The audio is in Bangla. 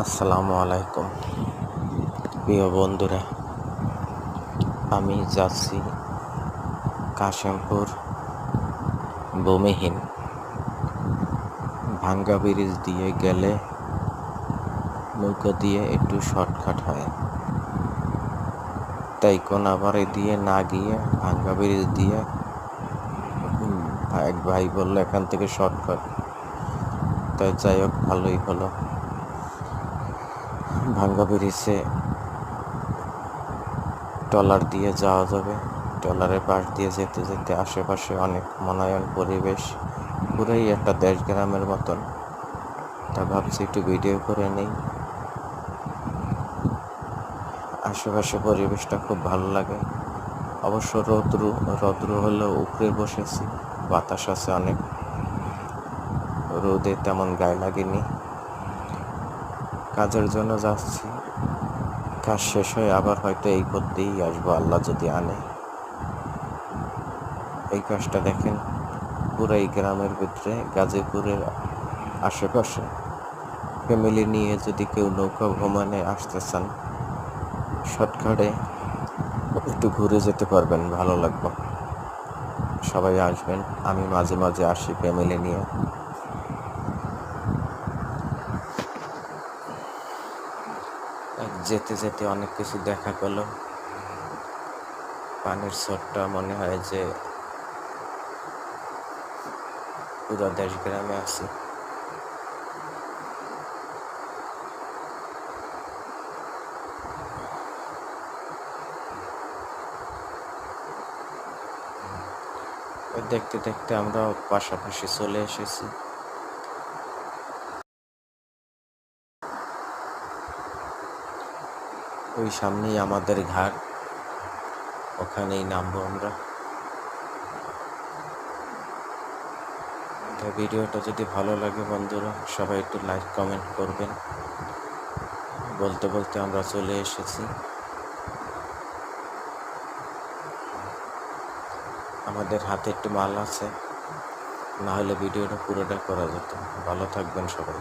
আসসালামু আলাইকুম। প্রিয় বন্ধুরা, আমি যাচ্ছি কাশিমপুর ভূমিহীন ভাঙ্গা ব্রিজ দিয়ে গেলে নৌকা দিয়ে একটু শর্টকাট হয়। তাই কোনাবাড়ি দিয়ে না গিয়ে ভাঙ্গা ব্রিজ দিয়ে এক ভাই বলল, এখান থেকে শর্টকাট। তাই যাই হোক, ভালোই হলো। ভাঙ্গা ব্রিজে ট্রলার দিয়ে যাওয়া যাবে। ট্রলারের পাশ দিয়ে যেতে যেতে আশেপাশে অনেক মনোয়ন পরিবেশ। পুরোই একটা দেশ গ্রামের মতন। তা ভাবছি একটু ভিডিও করে নেই। আশেপাশে পরিবেশটা খুব ভালো লাগে। অবশ্য রৌদ্রু রৌদ্রু হলেও উপরে বসেছি। বাতাস আছে অনেক। রোদে তেমন গায়ে লাগেনি। কাজের জন্য যাচ্ছি। কাজ শেষ হয়ে আবার হয়তো এই করতেই আসব, আল্লাহ যদি আনে। এই কাজটা দেখেন পুরো এই গ্রামের ভিতরে, গাজীপুরের আশেপাশে। ফ্যামিলি নিয়ে যদি কেউ নৌকা ভ্রমণে আসতে চান শর্টকাটে একটু ঘুরে যেতে পারবেন, ভালো লাগবে। সবাই আসবেন, আমি মাঝে মাঝে আসি ফ্যামিলি নিয়ে। যেতে যেতে অনেক কিছু দেখা গেল পানির স্রোতটা মনে হয় যে পুরো দেশ গ্রামে আছি। দেখতে দেখতে আমরা পাশাপাশি চলে এসেছি। ওই সামনেই আমাদের ঘাট। ওখানেই নামবো আমরা। তো ভিডিওটা যদি ভালো লাগে বন্ধুরা, সবাই একটু লাইক কমেন্ট করবেন। বলতে বলতে আমরা চলে এসেছি। আমাদের হাতে একটু মাল আছে, না হলে ভিডিওটা পুরোটা করা যেত। ভালো থাকবেন সবাই।